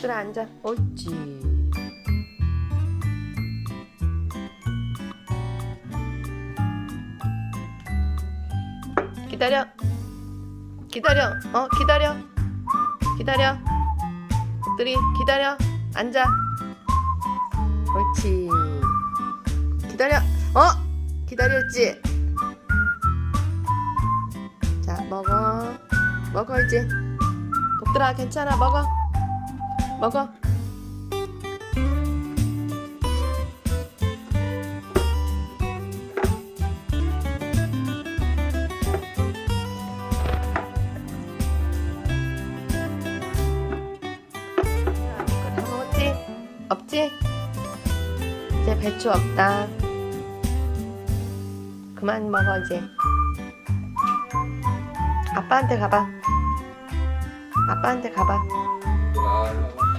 독들아 앉아. 옳지. 기다려. 기다려. 어, 기다려. 기다려. 독들이 기다려. 앉아. 옳지. 기다려. 어? 기다렸지? 자, 먹어. 먹어, 이제. 독들아, 괜찮아. 먹어. 먹어. 먹었지? 없지? 이제 배추 없다. 그만 먹어 이제. 아빠한테 가봐. 아빠한테 가봐. 아,